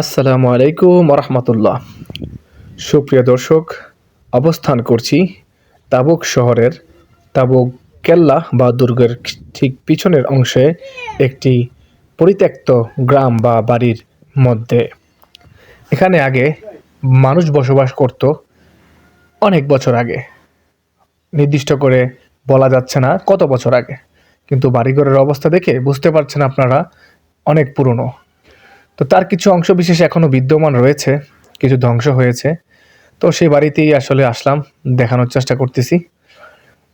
আসসালামু আলাইকুম রহমতুল্লাহ সুপ্রিয় দর্শক, অবস্থান করছি তাবুক শহরের তাবুক কেল্লা বা দুর্গের ঠিক পিছনের অংশে একটি পরিত্যক্ত গ্রাম বা বাড়ির মধ্যে। এখানে আগে মানুষ বসবাস করত অনেক বছর আগে। নির্দিষ্ট করে বলা যাচ্ছে না কত বছর আগে। কিন্তু বাড়িঘরের অবস্থা দেখে বুঝতে পারছেন আপনারা অনেক পুরনো। তো তার কিছু অংশ বিশেষ এখনও বিদ্যমান রয়েছে, কিছু ধ্বংস হয়েছে। তো সেই বাড়িতেই আসলে আসলাম, দেখানোর চেষ্টা করতেছি।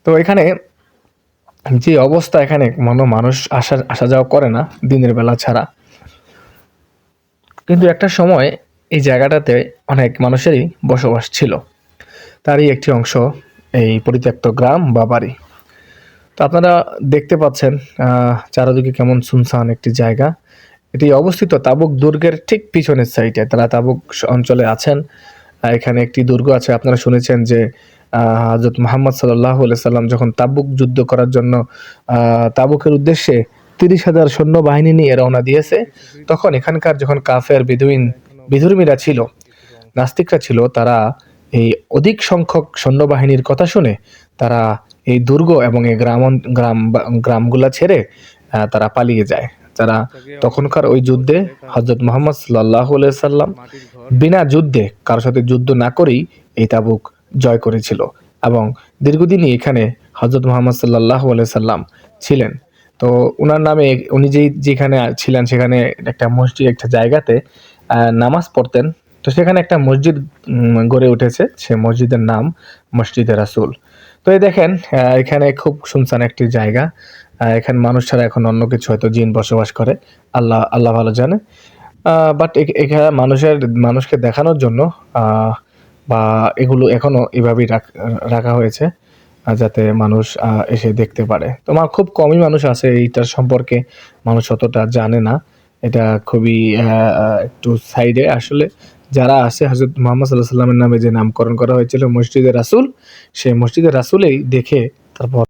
তো এখানে যে অবস্থা এখানে, মনো মানুষ আসা আসা যাওয়া করে না, দিনের বেলা ছাড়া। কিন্তু একটা সময় এই জায়গাটাতে অনেক মানুষেরই বসবাস ছিল। তারই একটি অংশ এই পরিত্যক্ত গ্রাম বা বাড়ি। তো আপনারা দেখতে পাচ্ছেন চারদিকে কেমন সুনসান একটি জায়গা। এটি অবস্থিত তাবুক দুর্গের ঠিক পিছনের সাইডে। তারা তাবুক অঞ্চলে আছেন। এখানে একটি দুর্গ আছে। আপনারা শুনেছেন যে হজরত মোহাম্মদ সাল্লাহ সাল্লাম যখন তাবুক যুদ্ধ করার জন্য তাবুকের উদ্দেশ্যে তিরিশ হাজার সৈন্য বাহিনী নিয়ে রওনা দিয়েছে, তখন এখানকার যখন কাফের বিধুইন বিধুর্মীরা ছিল, নাস্তিকরা ছিল, তারা এই অধিক সংখ্যক সৈন্যবাহিনীর কথা শুনে তারা এই দুর্গ এবং এই গ্রাম গ্রাম গ্রামগুলা ছেড়ে তারা পালিয়ে যায়। তারা তখনকার ওই যুদ্ধে হজরত মোহাম্মদ সাল্লাহ সাল্লাম বিনা যুদ্ধে কারোর সাথে যুদ্ধ না করেই এই তাবুক জয় করেছিল এবং দীর্ঘদিনই এখানে হজরত মোহাম্মদ সাল্লাহ সাল্লাম ছিলেন। তো ওনার নামে উনি যেই যেখানে ছিলেন সেখানে একটা মসজিদ, একটা জায়গাতে নামাজ পড়তেন। তো সেখানে একটা মসজিদ গড়ে উঠেছে। সে মসজিদের নাম মসজিদে রাসুল। তো এই দেখেন এখানে খুব শুনশান একটি জায়গা। এখানে মানুষ ছাড়া এখন অন্য কিছু হয়তো জিন বসবাস করে। আল্লাহ আল্লাহ ভালো জানে। বাট এখানে মানুষের, মানুষকে দেখানোর জন্য বা এগুলো এখনও এভাবেই রাখ- হয়েছে যাতে মানুষ এসে দেখতে পারে। তো আমার খুব কমই মানুষ আছে, এইটার সম্পর্কে মানুষ অতটা জানে না। এটা খুবই একটু সাইডে আসলে। যারা আছে হজরত মোহাম্মদ সাল্লাহ সাল্লামের নামে যে নামকরণ করা হয়েছিল মসজিদে রাসুল, সেই মসজিদে রাসুলেই দেখে তারপর